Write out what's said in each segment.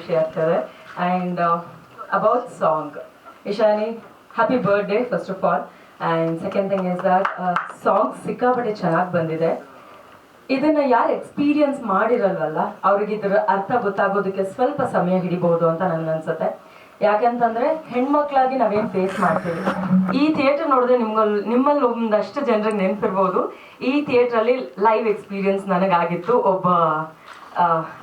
ಖುಷಿ ಆಗ್ತದೆ and about song Ishani happy birthday first of all and second thing is that song ಸಿಕ್ಕಾಪಟ್ಟೆ ಚೆನ್ನಾಗಿ ಬಂದಿದೆ. ಇದನ್ನ ಯಾರು ಎಕ್ಸ್ಪೀರಿಯನ್ಸ್ ಮಾಡಿರಲ್ವಲ್ಲ ಅವ್ರಿಗೆ ಇದ್ರ ಅರ್ಥ ಗೊತ್ತಾಗೋದಕ್ಕೆ ಸ್ವಲ್ಪ ಸಮಯ ಹಿಡಿಬಹುದು ಅಂತ ನನ್ಗನ್ಸುತ್ತೆ. ಯಾಕಂತಂದ್ರೆ, ಹೆಣ್ಮಕ್ಳಾಗಿ ನಾವೇನ್ ಫೇಸ್ ಮಾಡ್ತೀವಿ. ಈ ಥಿಯೇಟರ್ ನೋಡಿದ್ರೆ ನಿಮ್ಗಲ್, ನಿಮ್ಮಲ್ಲಿ ಒಂದಷ್ಟು ಜನರಿಗೆ ನೆನಪಿರ್ಬೋದು. ಈ ಥಿಯೇಟ್ರಲ್ಲಿ ಲೈವ್ ಎಕ್ಸ್ಪೀರಿಯನ್ಸ್ ನನಗಾಗಿತ್ತು. ಒಬ್ಬ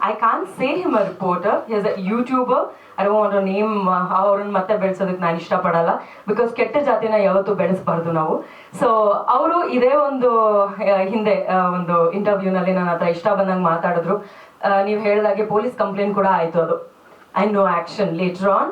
I can say him a reporter as a YouTuber I don't name ಅವ್ರನ್ನ ಮತ್ತೆ ಬೆಳೆಸೋದಕ್ಕೆ ನಾನು ಇಷ್ಟಪಡಲ್ಲ. ಬಿಕಾಸ್ ಕೆಟ್ಟ ಜಾತಿನ ಯಾವತ್ತೂ ಬೆಳೆಸಬಾರ್ದು ನಾವು. ಸೊ ಅವರು ಇದೇ ಒಂದು ಹಿಂದೆ ಒಂದು ಇಂಟರ್ವ್ಯೂನಲ್ಲಿ ನನ್ನ ಹತ್ರ ಇಷ್ಟ ಬಂದಂಗೆ ಮಾತಾಡಿದ್ರು. ನೀವು ಹೇಳಿದಾಗೆ ಪೊಲೀಸ್ ಕಂಪ್ಲೇಂಟ್ ಕೂಡ ಆಯ್ತು ಅದು. I know action later on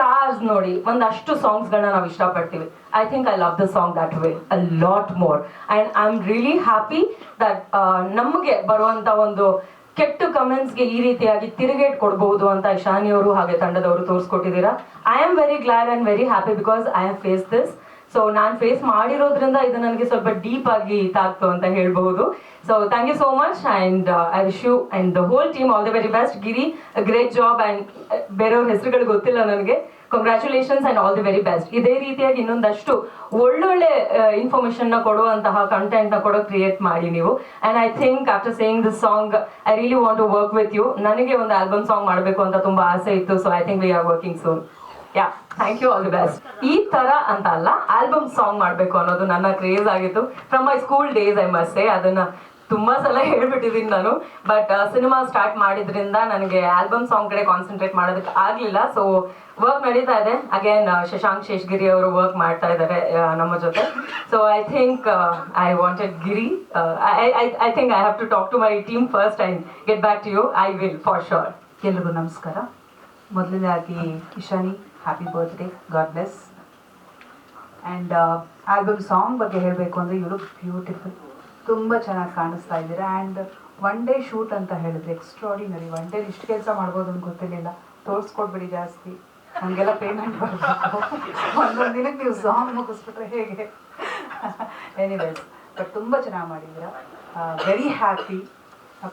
cars ನೋಡಿ, ಒಂದಷ್ಟು ಸಾಂಗ್ಸ್ಗಳನ್ನ ನಾವು ಇಷ್ಟಪಡ್ತೀವಿ. I think I love the song that way a lot more and I am really happy that ನಮಗೆ ಬರುವಂತ ಒಂದು ಕೆಟ್ಟ ಕಮೆಂಟ್ಸ್ಗೆ ಈ ರೀತಿಯಾಗಿ ತಿರುಗೇಟ್ ಕೊಡಬಹುದು ಅಂತ ಇಶಾನಿ ಅವರು ಹಾಗೆ ತಂಡದವರು ತೋರಿಸ್ಕೊಟ್ಟಿದ್ದೀರಾ. I am very glad and very happy because I have face this so ನಾನು ಫೇಸ್ ಮಾಡಿರೋದ್ರಿಂದ ಇದು ನನಗೆ ಸ್ವಲ್ಪ ಡೀಪ್ ಆಗಿ ತಾಕ್ತು ಅಂತ ಹೇಳ್ಬಹುದು. So thank you so much and I wish you and the whole team all the very best Giri great job and ಬೇರೆಯವ್ರ ಹೆಸರುಗಳು ಗೊತ್ತಿಲ್ಲ ನನಗೆ. Congratulations and all the very best ಇದೇ ರೀತಿಯಾಗಿ ಇನ್ನೊಂದಷ್ಟು ಒಳ್ಳೊಳ್ಳೆ ಇನ್ಫಾರ್ಮೇಶನ್ನ ಕೊಡುವಂತಹ ಕಂಟೆಂಟ್ನ ಕೂಡ ಕ್ರಿಯೇಟ್ ಮಾಡಿ ನೀವು. And I think after saying this song I really want to work with you ನನಗೆ ಒಂದು ಆಲ್ಬಮ್ ಸಾಂಗ್ ಮಾಡಬೇಕು ಅಂತ ತುಂಬಾ ಆಸೆ ಇತ್ತು. So I think we are working soon yeah thank you all the best ಈ ತರ ಅಂತ ಅಲ್ಲ ಆಲ್ಬಮ್ ಸಾಂಗ್ ಮಾಡಬೇಕು ಅನ್ನೋದು ನನ್ನ ಕ್ರೇಜ್ ಆಗಿತ್ತು. From my school days I must say ಅದನ್ನ ತುಂಬಾ ಸಲ ಹೇಳ್ಬಿಟ್ಟಿದ್ದೀನಿ ನಾನು. ಬಟ್ ಸಿನಿಮಾ ಸ್ಟಾರ್ಟ್ ಮಾಡಿದ್ರಿಂದ ನನಗೆ ಆಲ್ಬಮ್ ಸಾಂಗ್ ಕಡೆ ಕಾನ್ಸಂಟ್ರೇಟ್ ಮಾಡೋದಕ್ಕೆ ಆಗ್ಲಿಲ್ಲ. ಸೊ ವರ್ಕ್ ನಡೀತಾ ಇದೆ. ಅಗೇನ್ ಶಶಾಂಕ್ ಶೇಷ್ಗಿರಿ ಅವರು ವರ್ಕ್ ಮಾಡ್ತಾ ಇದ್ದಾರೆ ನಮ್ಮ ಜೊತೆ. So I think I wanted Giri I think I have to talk to my team first time get back to you I will for sure ಎಲ್ರಿಗೂ ನಮಸ್ಕಾರ. ಮೊದಲನೇದಾಗಿ Ishani happy birthday God bless and album song ಬಗ್ಗೆ ಹೇಳಬೇಕು ಅಂದರೆ ಇವರು beautiful ತುಂಬ ಚೆನ್ನಾಗಿ ಕಾಣಿಸ್ತಾ ಇದ್ದೀರಾ. ಆ್ಯಂಡ್ ಒನ್ ಡೇ ಶೂಟ್ ಅಂತ ಹೇಳಿದ್ರೆ ಎಕ್ಸ್ಟ್ರಾಡಿನರಿ ಒನ್ ಡೇ ಇಷ್ಟು ಕೆಲಸ ಮಾಡ್ಬೋದು ಅಂತ ಗೊತ್ತಿರಲಿಲ್ಲ. ತೋರಿಸ್ಕೊಡ್ಬೇಡಿ ಜಾಸ್ತಿ. ನಮಗೆಲ್ಲ ಪೇಮೆಂಟ್ ಬರಬೇಕು. ಒಂದೊಂದು ದಿನಕ್ಕೆ ನೀವು ಸಾಂಗ್ ಮುಗಿಸ್ಬಿಟ್ರೆ ಹೇಗೆ? ಎನಿವೇಸ್ ಬಟ್ ತುಂಬ ಚೆನ್ನಾಗಿ ಮಾಡಿದ್ದೀರಾ. ವೆರಿ ಹ್ಯಾಪಿ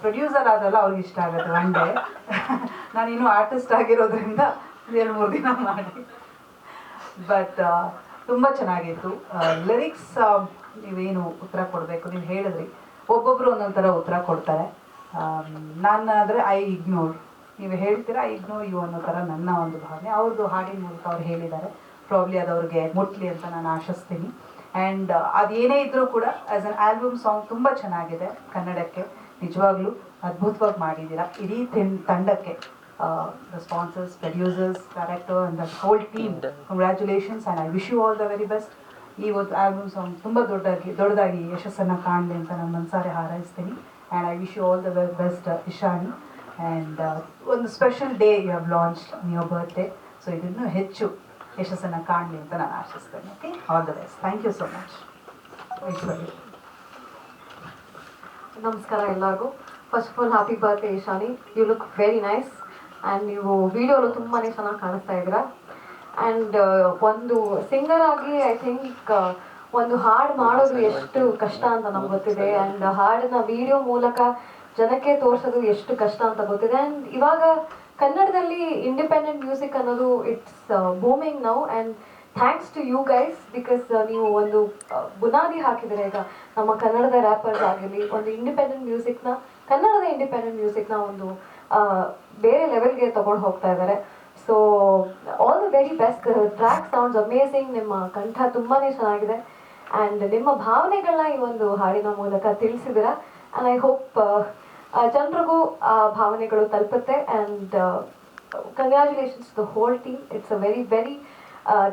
ಪ್ರೊಡ್ಯೂಸರ್ ಆದಲ್ಲ ಅವ್ರಿಗೆ ಇಷ್ಟ ಆಗುತ್ತೆ ಒನ್ ಡೇ ನಾನಿನ್ನೂ ಆರ್ಟಿಸ್ಟ್ ಆಗಿರೋದ್ರಿಂದ ಎರಡು ಮೂರು ದಿನ ಮಾಡಿ. ಬಟ್ ತುಂಬ ಚೆನ್ನಾಗಿತ್ತು. ಲಿರಿಕ್ಸ್ ನೀವೇನು ಉತ್ತರ ಕೊಡಬೇಕು ನೀವು ಹೇಳಿದ್ರಿ. ಒಬ್ಬೊಬ್ಬರು ಒಂದೊಂದು ಥರ ಉತ್ತರ ಕೊಡ್ತಾರೆ. ನಾನು ಆದರೆ ಐ ಇಗ್ನೋರ್ ನೀವು ಹೇಳ್ತೀರಾ ಐ ಇಗ್ನೋರ್ ಯು ಅನ್ನೋ ಥರ ನನ್ನ ಒಂದು ಭಾವನೆ. ಅವ್ರದ್ದು ಹಾಡಿನ ಮೂಲಕ ಅವ್ರು ಹೇಳಿದ್ದಾರೆ. ಪ್ರಾಬ್ಲಿ ಅದು ಅವ್ರಿಗೆ ಮುಟ್ಲಿ ಅಂತ ನಾನು ಆಶಿಸ್ತೀನಿ. ಆ್ಯಂಡ್ ಅದೇನೇ ಇದ್ರೂ ಕೂಡ ಆ್ಯಸ್ ಅನ್ ಆಲ್ಬಮ್ ಸಾಂಗ್ ತುಂಬ ಚೆನ್ನಾಗಿದೆ ಕನ್ನಡಕ್ಕೆ. ನಿಜವಾಗ್ಲೂ ಅದ್ಭುತವಾಗಿ ಮಾಡಿದ್ದೀರಾ. ಇಡೀ ತಿನ್, ತಂಡಕ್ಕೆ. The sponsors, producers, director and the whole team. Congratulations and I wish you all the very best. ಈ ಒಂದು ಆಲ್ಬಮ್ ಸಾಂಗ್ ತುಂಬ ದೊಡ್ಡದಾಗಿ ದೊಡ್ಡದಾಗಿ ಯಶಸ್ಸನ್ನು ಕಾಣಲಿ ಅಂತ ನಾನು ಮನಸಾರೆ ಹಾರೈಸ್ತೀನಿ. And I wish you all the very best Ishani. And ಒಂದು special day you have launch your birthday so ಇದನ್ನು ಹೆಚ್ಚು ಯಶಸ್ಸನ್ನು ಕಾಣಲಿ ಅಂತ ನಾನು ಆಶಿಸ್ತೇನೆ okay all the best thank you so much ನಮಸ್ಕಾರ ಎಲ್ಲರಿಗೂ. First of all happy birthday Ishani. You look very nice and ನೀವು ವಿಡಿಯೋಲು ತುಂಬಾ ಚೆನ್ನಾಗಿ ಕಾಣಿಸ್ತಾ ಇದ್ದೀರಾ? ಆ್ಯಂಡ್ ಒಂದು ಸಿಂಗರ್ ಆಗಿ ಐ ಥಿಂಕ್ ಒಂದು ಹಾಡು ಮಾಡೋದು ಎಷ್ಟು ಕಷ್ಟ ಅಂತ ನಮ್ಗೆ ಗೊತ್ತಿದೆ. ಆ್ಯಂಡ್ ಹಾಡನ್ನ ವಿಡಿಯೋ ಮೂಲಕ ಜನಕ್ಕೆ ತೋರಿಸೋದು ಎಷ್ಟು ಕಷ್ಟ ಅಂತ ಗೊತ್ತಿದೆ. ಆ್ಯಂಡ್ ಇವಾಗ ಕನ್ನಡದಲ್ಲಿ ಇಂಡಿಪೆಂಡೆಂಟ್ ಮ್ಯೂಸಿಕ್ ಅನ್ನೋದು it's booming now and thanks to you guys because ನೀವು ಒಂದು ಆ, ಬುನಾದಿ ಹಾಕಿದರೆ ಈಗ. ನಮ್ಮ ಕನ್ನಡದ ರ್ಯಾಪರ್ಸ್ ಆಗಿರಲಿ ಒಂದು ಇಂಡಿಪೆಂಡೆಂಟ್ ಮ್ಯೂಸಿಕ್ನ ಕನ್ನಡದ ಇಂಡಿಪೆಂಡೆಂಟ್ ಮ್ಯೂಸಿಕ್ನ ಒಂದು ಬೇರೆ ಲೆವೆಲ್ಗೆ ತಗೊಂಡು ಹೋಗ್ತಾ ಇದ್ದಾರೆ so all the very best track sounds amazing ನಿಮ್ಮ ಕಂಠ ತುಂಬಾ ಚೆನ್ನಾಗಿದೆ. ಆ್ಯಂಡ್ ನಿಮ್ಮ ಭಾವನೆಗಳನ್ನ ಈ ಒಂದು ಹಾಡಿನ ಮೂಲಕ ತಿಳಿಸಿದಿರ ಆ್ಯಂಡ್ ಐ ಹೋಪ್ ಜನರಿಗೂ ಆ ಭಾವನೆಗಳು ತಲುಪುತ್ತೆ. And congratulations the whole team it's a very very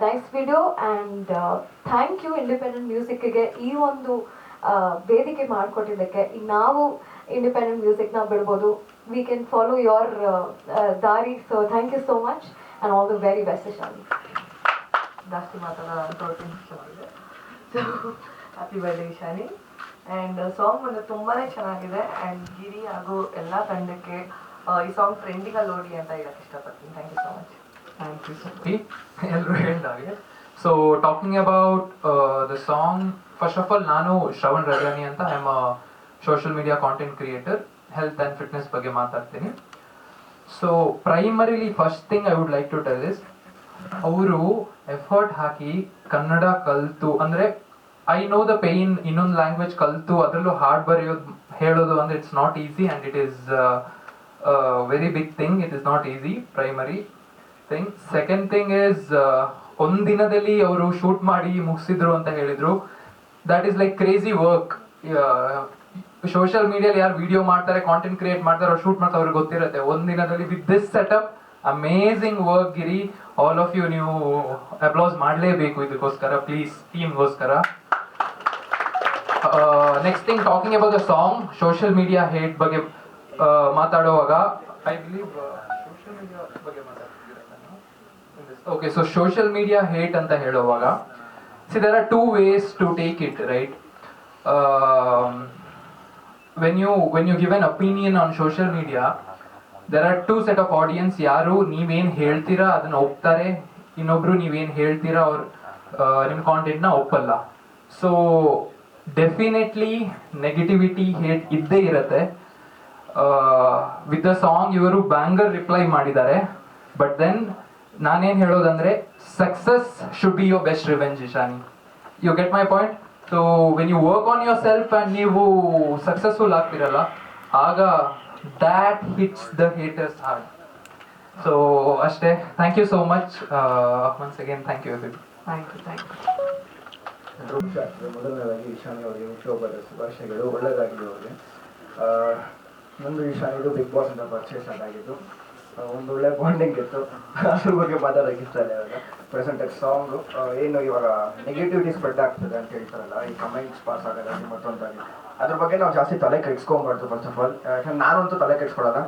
nice video and thank you independent ಮ್ಯೂಸಿಕ್ಗೆ ಈ ಒಂದು ವೇದಿಕೆ ಮಾಡಿಕೊಟ್ಟಿದ್ದಕ್ಕೆ. ಈಗ ನಾವು ಇಂಡಿಪೆಂಡೆಂಟ್ ಮ್ಯೂಸಿಕ್ನ ಬಿಡ್ಬೋದು. ವಿ ಕ್ಯಾನ್ ಫಾಲೋ ಯೋರ್ ದಾರಿ so thank you so much and all the very best ಶಾಲಿ ಜಾಸ್ತಿ ಮಾತಾಡೋದು ಇಷ್ಟವಾಗಿದೆ so happy birthday Ishani and song ಒಂದು ತುಂಬಾ ಚೆನ್ನಾಗಿದೆ. ಆ್ಯಂಡ್ ಗಿರಿ ಹಾಗೂ ಎಲ್ಲ ತಂಡಕ್ಕೆ ಈ ಸಾಂಗ್ ಟ್ರೆಂಡಿಗಲ್ಲಿ ನೋಡಿ ಅಂತ ಹೇಳಕ್ಕೆ ಇಷ್ಟಪಡ್ತೀನಿ. Thank you so much thank you ಸತಿ ಎಲ್ಲರೂ ಹೇಳಿದಾಗೆ so talking about the song first of all ನಾನು ಶ್ರವಣ್ ರಜಾನಿ ಅಂತ. I am social media content creator health and fitness ಬಗ್ಗೆ ಮಾತಾಡ್ತೀನಿ. So primarily first thing I would like to tell is ಅವರು effort ಹಾಕಿ ಕನ್ನಡ ಕಲಿತು, ಅಂದರೆ ಐ ನೋ ದ ಪೇನ್ ಇನ್ನೊಂದು language ಕಲಿತು, ಅದರಲ್ಲೂ ಹಾರ್ಡ್ ಬರೆಯೋದು, ಹೇಳೋದು ಅಂದ್ರೆ it's not easy and it is very big thing it is not easy primary thing second thing is ಒಂದಿನದಲ್ಲಿ ಅವರು ಶೂಟ್ ಮಾಡಿ ಮುಗಿಸಿದ್ರು ಅಂತ ಹೇಳಿದರು. That is like crazy work social ಮೀಡಿಯಲ್ಲಿ ಯಾರು ವಿಡಿಯೋ ಮಾಡ್ತಾರೆ ಕಾಂಟೆಂಟ್ ಕ್ರಿಯೇಟ್ ಮಾಡ್ತಾರೆ, ಅವ್ರು ಶೂಟ್ ಮಾಡ್ತಾರೆ, ಅವ್ರಿಗೆ ಗೊತ್ತಿರುತ್ತೆ. ಒಂದಿನದಲ್ಲಿ with this setup amazing work Giri all of you ನೀವು ಅಪ್ಲೋಸ್ ಮಾಡಲೇಬೇಕು ಇದಕ್ಕೋಸ್ಕರ please ಟೀಮ್ಗೋಸ್ಕರ next thing talking about the song social media hate ಬಗ್ಗೆ ಮಾತಾಡುವಾಗ I believe media okay so social media hate ಅಂತ ಹೇಳುವಾಗ see there are two ways to take it right when you when you give an opinion on social media there are two set of audience ಯಾರು ನೀವೇನು ಹೇಳ್ತೀರಾ, ಅದನ್ನ ಒಪ್ತಾರೆ. ಇನ್ನೊಬ್ರು ನೀವೇನು ಹೇಳ್ತೀರಾ ಅವ್ರ ನಿಮ್ಮ ಕಾಂಟೆಂಟ್ನ ಒಪ್ಪಲ್ಲ. ಸೊ ಡೆಫಿನೆಟ್ಲಿ ನೆಗೆಟಿವಿಟಿ ಹೇಟ್ ಇದ್ದೇ ಇರತ್ತೆ. ವಿತ್ ದ ಸಾಂಗ್ ಇವರು ಬ್ಯಾಂಗರ್ ರಿಪ್ಲೈ ಮಾಡಿದ್ದಾರೆ. ಬಟ್ ದೆನ್ ನಾನೇನು ಹೇಳೋದಂದ್ರೆ success should be your best revenge Ishani. You get my point so when you work on yourself and ನೀವು ಸಕ್ಸಸ್ಫುಲ್ ಆಗ್ತಿರಲ್ಲ ಆಗ that hits the haters hard so ಅಷ್ಟೇ. Thank you so much once again thank you thank you thank you ಮೊದಲನೇದಾಗಿ ಈಶಾನಿ ಅವರಿಗೆ ಹುಟ್ಟುಹಬ್ಬದ ಶುಭಾಶಯಗಳು ಒಳ್ಳೆಯದಾಗಿದೆ ಅವರಿಗೆ. ನಂದು ಈಶಾನಿದು ಬಿಗ್ ಬಾಸ್ ಅಂತ ಪರಿಚಯ ಸ್ಟಾರ್ಟ್ ಆಗಿದ್ದು. ಒಂದು ಒಳ್ಳೆ ಬಾಂಡಿಂಗ್ ಇತ್ತು. ಅದ್ರ ಬಗ್ಗೆ ಮಾತಾಡೋಕೆ ಇಷ್ಟ ಇಲ್ಲ ಇವಾಗ ಪ್ರೆಸೆಂಟ್ ಸಾಂಗ್ ಏನು ಇವಾಗ ನೆಗೆಟಿವಿಟಿ ಸ್ಪ್ರೆಡ್ ಆಗ್ತದೆ ಅಂತ ಹೇಳ್ತಾರಲ್ಲ, ಈ ಕಮೆಂಟ್ಸ್ ಪಾಸ್ ಆಗೋದಾಗಿ ಮತ್ತೊಂದಾಗಿ. ಅದ್ರ ಬಗ್ಗೆ ನಾವು ಜಾಸ್ತಿ ತಲೆ ಕೆಡ್ಸ್ಕೊಂಬಾರ್ದು ಫಸ್ಟ್ ಆಫ್ ಆಲ್ ಯಾಕಂದ್ರೆ ನಾನಂತೂ ತಲೆ ಕೆಡ್ಸ್ಕೊಳಲ್ಲ.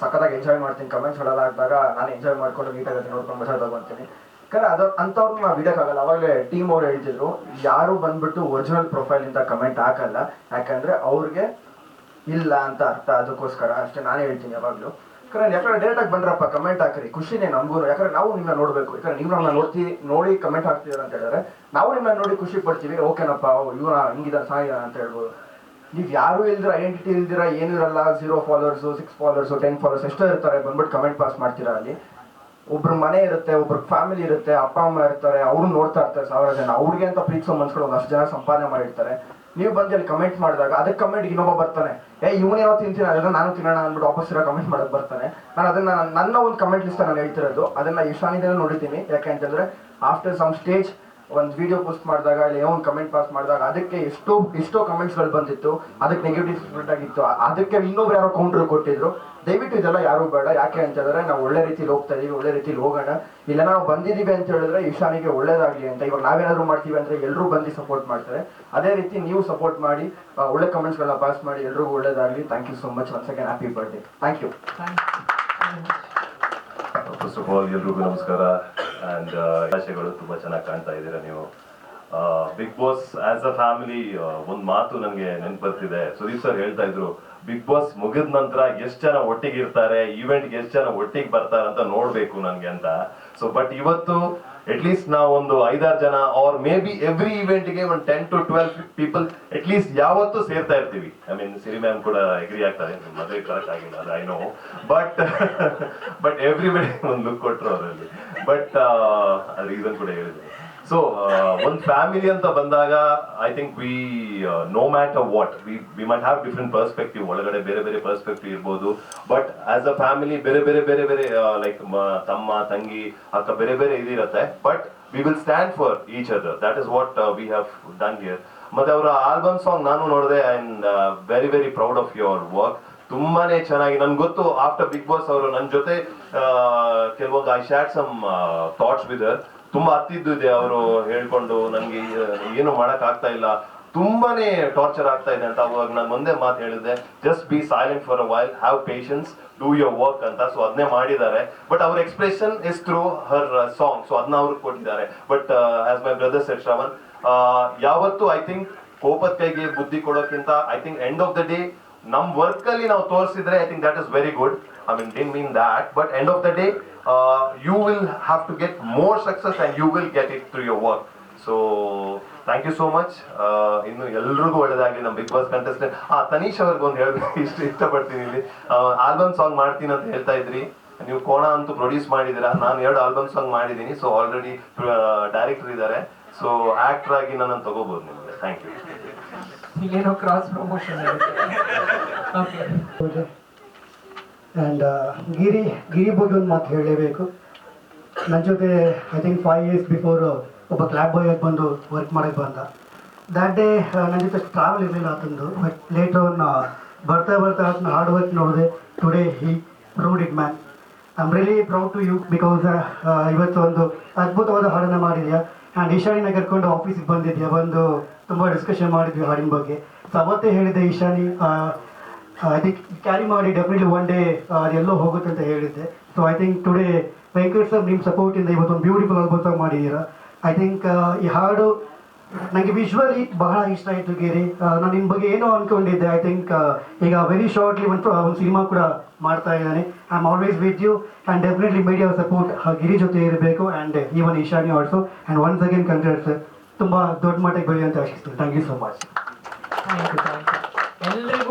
ಸಖತ್ತಾಗಿ ಎಂಜಾಯ್ ಮಾಡ್ತೀನಿ ಕಮೆಂಟ್ಸ್ ಹೊಡೆಲ್ಲ ಆದಾಗ ನಾನು ಎಂಜಾಯ್ ಮಾಡ್ಕೊಂಡು ನೀಟಾಗಿ ನೋಡ್ಕೊಂಡು ಮಜಾ ತಗೊಂತೀನಿ. ಯಾಕಂದ್ರೆ ಅದು ಅಂಥವ್ರನ್ನ ಬಿಡೋಕ್ಕಾಗಲ್ಲ ಅವಾಗಲೇ ಟೀಮ್ ಅವ್ರು ಹೇಳ್ತಿದ್ರು, ಯಾರು ಬಂದ್ಬಿಟ್ಟು ಒರಿಜಿನಲ್ ಪ್ರೊಫೈಲ್ ಇಂದ ಕಮೆಂಟ್ ಹಾಕಲ್ಲ. ಯಾಕಂದ್ರೆ ಅವ್ರಿಗೆ ಇಲ್ಲ ಅಂತ ಅರ್ಥ. ಅದಕ್ಕೋಸ್ಕರ ಅಷ್ಟೇ ನಾನೇ ಹೇಳ್ತೀನಿ ಯಾವಾಗಲೂ. ಯಾಕಂದ್ರೆ ಯಾಕಂದ್ರೆ ಡೈರೆಕ್ಟ್ ಆಗಿ ಬಂದ್ರಪ್ಪ ಕಮೆಂಟ್ ಹಾಕ್ರಿ. ಖುಷಿನೇ ನಮಗೂ ಯಾಕಂದ್ರೆ ನಾವು ನಿಮ್ಮನ್ನ ನೋಡ್ಬೇಕು. ಯಾಕಂದ್ರೆ ನೀವು ನಮ್ಮನ್ನ ನೋಡ್ತಿ, ನೋಡಿ ಕಮೆಂಟ್ ಹಾಕ್ತಿದಾರ ಅಂತ ಹೇಳಿದ್ರೆ ನಾವು ನಿಮ್ಮನ್ನ ನೋಡಿ ಖುಷಿ ಪಡ್ತೀವಿ. ಓಕೆನಪ್ಪ ಇವ್ನ ಹಿಂಗಿದ ಸಹಾಯ ಅಂತ ಹೇಳ್ಬೋದು. ನೀವು ಯಾರು ಇಲ್ದಿರ ಐಡೆಂಟಿಟಿ ಇಲ್ದಿರ, ಏನು ಇರಲ್ಲ. Zero six followers ten followers ಎಷ್ಟೋ ಇರ್ತಾರೆ. ಬಂದ್ಬಿಟ್ಟು ಕಮೆಂಟ್ ಪಾಸ್ ಮಾಡ್ತೀರಾ ಅಲ್ಲಿ. ಒಬ್ರ ಮನೆ ಇರುತ್ತೆ, ಒಬ್ರ ಫ್ಯಾಮಿಲಿ ಇರುತ್ತೆ, ಅಪ್ಪ, ಅಮ್ಮ ಇರ್ತಾರೆ, ಅವ್ರು ನೋಡ್ತಾ ಇರ್ತಾರೆ ಸಾವಿರ ಜನ. ಅವ್ರಿಗೆ ಅಂತ ಪ್ರೀತಿಸೋ ಮನ್ಸ್ಗಳು ಒಂದಷ್ಟು ಜನ ಸಂಪಾದನೆ ಮಾಡಿರ್ತಾರೆ. ನೀವು ಬಂದು ಅಲ್ಲಿ ಕಮೆಂಟ್ ಮಾಡಿದಾಗ ಅದಕ್ಕೆ ಕಮೆಂಟ್ ಇನ್ನೊಬ್ಬ ಬರ್ತಾನೆ. ಏ ಇವನೇನೋ ತಿಂತೀನಿ? ಅದನ್ನ ನಾನು ತಿನ್ನೋಣ ಅಂದ್ಬಿಟ್ಟು ವಾಪಸ್ ಇರೋ ಕಮೆಂಟ್ ಮಾಡಕ್ಕೆ ಬರ್ತಾನೆ. ನಾನು ಅದನ್ನ ನನ್ನ- ಒಂದು ಕಮೆಂಟ್ ಲಿಸ್ಟ್ ನಾನು ಹೇಳ್ತಿರೋದು. ಅದನ್ನ ಇಶಾನಿದಲ್ಲೂ ನೋಡಿದ್ದೀನಿ. ಯಾಕೆ ಅಂತಂದ್ರೆ ಆಫ್ಟರ್ ಸಮ್ ಸ್ಟೇಜ್ ಒಂದು ವಿಡಿಯೋ ಪೋಸ್ಟ್ ಮಾಡಿದಾಗ ಇಲ್ಲ ಏನೋ ಒಂದು ಕಮೆಂಟ್ ಪಾಸ್ ಮಾಡಿದಾಗ ಅದಕ್ಕೆ ಎಷ್ಟೋ ಎಷ್ಟೋ ಕಮೆಂಟ್ಸ್ಗಳು ಬಂದಿತ್ತು. ಅದಕ್ಕೆ ನೆಗೆಟಿವ್ ಸ್ಪ್ರೆಡ್ ಆಗಿತ್ತು. ಅದಕ್ಕೆ ಇನ್ನೊಬ್ರು ಯಾರೋ ಕೌಂಟ್ರ್ ಕೊಟ್ಟಿದ್ರು. ದಯವಿಟ್ಟು ಇದೆಲ್ಲ ಯಾರು ಬೇಡ. ಯಾಕೆ ಅಂತಂದ್ರೆ ನಾವು ಒಳ್ಳೆ ರೀತಿಲಿ ಹೋಗ್ತಾ ಇದೀವಿ ಒಳ್ಳೆ ರೀತಿಲಿ ಹೋಗೋಣ. ಇಲ್ಲ ನಾವು ಬಂದಿದ್ದೀವಿ ಅಂತ ಹೇಳಿದ್ರೆ ಇಶಾನಿಗೆ ಒಳ್ಳೇದಾಗಲಿ ಅಂತ. ಇವಾಗ ನಾವೇನಾದ್ರು ಮಾಡ್ತೀವಿ ಅಂದ್ರೆ ಎಲ್ಲರೂ ಬಂದು ಸಪೋರ್ಟ್ ಮಾಡ್ತಾರೆ. ಅದೇ ರೀತಿ ನೀವು ಸಪೋರ್ಟ್ ಮಾಡಿ ಒಳ್ಳೆ ಕಮೆಂಟ್ಸ್ಗಳನ್ನ ಪಾಸ್ ಮಾಡಿ ಎಲ್ರಿಗೂ ಒಳ್ಳೇದಾಗ್ಲಿ. Thank you so much once again happy birthday thank you first of all ಎಲ್ರಿಗೂ ನಮಸ್ಕಾರ. ಆ್ಯಂಡ್ ಆಶೆಗಳು ತುಂಬ ಚೆನ್ನಾಗಿ ಕಾಣ್ತಾ ಇದ್ದೀರಾ ನೀವು. Bigg Boss as a family ಒಂದು ಮಾತು ನನಗೆ ನೆನ್ಪು ಬರ್ತಿದೆ ಸುದೀಪ್ ಸರ್ ಹೇಳ್ತಾ ಇದ್ರು ಬಿಗ್ ಬಾಸ್ ಮುಗಿದ ನಂತರ ಎಷ್ಟು ಜನ ಒಟ್ಟಿಗೆ ಇರ್ತಾರೆ ಈವೆಂಟ್ಗೆ ಎಷ್ಟು ಜನ ಒಟ್ಟಿಗೆ ಬರ್ತಾರೆ ಅಂತ ನೋಡ್ಬೇಕು ನನಗೆ ಅಂತ. ಸೊ ಬಟ್ ಇವತ್ತು ಅಟ್ಲೀಸ್ಟ್ ನಾವು ಒಂದು ಐದಾರು ಜನ ಆರ್ ಮೇ ಬಿ ಎವ್ರಿ ಇವೆಂಟ್ಗೆ ಒಂದು ten to twelve people at least ಯಾವತ್ತೂ ಸೇರ್ತಾ ಇರ್ತೀವಿ. ಐ ಮೀನ್ ಸಿರಿ ಮ್ಯಾಮ್ ಕೂಡ ಎಗ್ರಿ ಆಗ್ತಾರೆ ಮದುವೆ ಕರೆಕ್ಟ್ ಆಗಿಲ್ಲ ಅದು I know but but everybody ಒಂದು ಲುಕ್ ಕೊಟ್ಟರು ಅದರಲ್ಲಿ ಬಟ್ ರೀಸನ್ ಕೂಡ ಹೇಳಿದೆ ಸೊ ಒಂದು ಫ್ಯಾಮಿಲಿ ಅಂತ ಬಂದಾಗ I think we no matter what we we must have different perspective ಒಳಗಡೆ ಬೇರೆ ಬೇರೆ ಪರ್ಸ್ಪೆಕ್ಟಿವ್ ಇರ್ಬೋದು. ಬಟ್ ಆಸ್ ಅ ಫ್ಯಾಮಿಲಿ ಬೇರೆ ಬೇರೆ ಬೇರೆ ಬೇರೆ ಲೈಕ್ ತಮ್ಮ, ತಂಗಿ, ಅಕ್ಕ ಬೇರೆ ಬೇರೆ ಇದಿರತ್ತೆ. But we will stand for each other that is what we have done here ಮತ್ತೆ ಅವರ ಆಲ್ಬಮ್ ಸಾಂಗ್ ನಾನು ನೋಡಿದೆ and very very proud of your work ತುಂಬಾನೇ ಚೆನ್ನಾಗಿ. ನನ್ಗೆ ಗೊತ್ತು ಆಫ್ಟರ್ ಬಿಗ್ ಬಾಸ್ ಅವರು ನನ್ನ ಜೊತೆ ಕೆಲವೊಂದು I shot some thoughts with ತುಂಬಾ ಹತ್ತಿದ್ದು ಇದೆ ಅವರು ಹೇಳ್ಕೊಂಡು ನನಗೆ ಏನು ಮಾಡಕ್ ಆಗ್ತಾ ಇಲ್ಲ. ತುಂಬಾನೇ ಟಾರ್ಚರ್ ಆಗ್ತಾ ಇದೆ ಅಂತ ಅವಾಗ ನಾನು ಒಂದೇ ಮಾತು ಹೇಳಿದೆ just be silent for a while have patience do your work ಅಂತ. ಸೊ ಅದನ್ನೇ ಮಾಡಿದ್ದಾರೆ. ಬಟ್ ಅವ್ರ expression is through her song so ಅದನ್ನ ಅವ್ರಿಗೆ ಕೊಟ್ಟಿದ್ದಾರೆ. But as my brother said Shravan ಯಾವತ್ತು ಐ ಥಿಂಕ್ ಕೋಪದ ಕೈಗೆ ಬುದ್ಧಿ ಕೊಡೋಕ್ಕಿಂತ I think end of the day ನಮ್ ವರ್ಕ್ ಅಲ್ಲಿ ನಾವು ತೋರಿಸಿದ್ರೆ I think that is very good I didn't mean that. That but end of the day you will have to get more success and you will get it through your work so thank you so much ಇನ್ನು ಎಲ್ರಿಗೂ ಒಳ್ಳೇದಾಗಲಿ ನಮ್ಮ big boss contestant ಆ ತನೀಶ್ ಅವ್ರಿಗೆ ಒಂದು ಹೇಳ್ಬೇಕು. ಇಷ್ಟ ಇಷ್ಟಪಡ್ತೀನಿ ಇಲ್ಲಿ. ಆಲ್ಬಮ್ ಸಾಂಗ್ ಮಾಡ್ತೀನಿ ಅಂತ ಹೇಳ್ತಾ ಇದ್ರಿ. ನೀವು ಕೋಣ ಅಂತೂ ಪ್ರೊಡ್ಯೂಸ್ ಮಾಡಿದ್ದೀರಾ? ನಾನು ಎರಡು ಆಲ್ಬಮ್ ಸಾಂಗ್ ಮಾಡಿದ್ದೀನಿ. ಸೊ ಆಲ್ರೆಡಿ ಡೈರೆಕ್ಟರ್ ಇದ್ದಾರೆ. ಸೊ ಆಕ್ಟರ್ ಆಗಿ ನನ್ನನ್ನು ತಗೋಬಹುದು ನಿಮಗೆ. ಥ್ಯಾಂಕ್ ಯು ಏನೋ cross promotion and Giri Giri ಬಗ್ಗೆ ಒಂದು ಮಾತು ಹೇಳಲೇಬೇಕು. ನನ್ನ ಜೊತೆ I think five years before ಒಬ್ಬ ಕ್ಲಾಬ್ ಬಾಯ್ ಬಂದು ವರ್ಕ್ ಮಾಡೋಕ್ಕೆ ಬಂದ. ದ್ಯಾಟ್ ಡೇ ನನ್ನ ಜೊತೆ ಟ್ರಾವೆಲ್ ಇರಲಿಲ್ಲ ಆತಂದು ಬಟ್ ಲೇಟರ್ ಅವ್ನ ಬರ್ತಾ ಬರ್ತಾ ಅದನ್ನ ಹಾರ್ಡ್ ವರ್ಕ್ ನೋಡಿದೆ today he proved it man I am really proud to you because ಇವತ್ತು ಒಂದು ಅದ್ಭುತವಾದ ಹಾಡನ್ನು ಮಾಡಿದ್ಯಾ. ಆ್ಯಂಡ್ ಈಶಾನಿನ ಕರ್ಕೊಂಡು ಆಫೀಸಿಗೆ ಬಂದಿದ್ಯಾ, ಬಂದು ತುಂಬ ಡಿಸ್ಕಷನ್ ಮಾಡಿದ್ವಿ ಹಾಡಿನ ಬಗ್ಗೆ. ಸೊ ಅವತ್ತೇ ಹೇಳಿದ್ದೆ ಈಶಾನಿ ಐ ಕ್ಯಾರಿ ಮಾಡಿ ಡೆಫಿನೆಟ್ಲಿ ಒನ್ ಡೇ ಎಲ್ಲೋ ಹೋಗುತ್ತೆ ಅಂತ ಹೇಳಿದ್ದೆ. So I think today Venkatesh sir ನಿಮ್ಮ ಸಪೋರ್ಟಿಂದ ಇವತ್ತೊಂದು ಬ್ಯೂಟಿಫುಲ್ ಆಲ್ಬಮ್ ಸಾಂಗ್ ಮಾಡಿದ್ದೀರಾ ಐ ಥಿಂಕ್ ಈ ಹಾಡು ನನಗೆ ವಿಶ್ವಲಿ ಬಹಳ ಇಷ್ಟ ಆಯಿತು ಗಿರಿ. ನಾನು ನಿಮ್ಮ ಬಗ್ಗೆ ಏನೋ ಅಂದ್ಕೊಂಡಿದ್ದೆ ಐ ಥಿಂಕ್ ಈಗ ವೆರಿ ಶಾರ್ಟ್ಲಿ ಒಂದು ಒಂದು ಸಿನಿಮಾ ಕೂಡ ಮಾಡ್ತಾ ಇದ್ದಾನೆ. I am always with you and definitely media support Giri ಜೊತೆ ಇರಬೇಕು and even Ishani also and once again congrats ತುಂಬ ದೊಡ್ಡ ಮಟ್ಟಕ್ಕೆ ಬೆಳೆಯುವಂತ ಆಶಿಸ್ತೀನಿ. Thank you so much thank you ಎಲ್ರಿಗೂ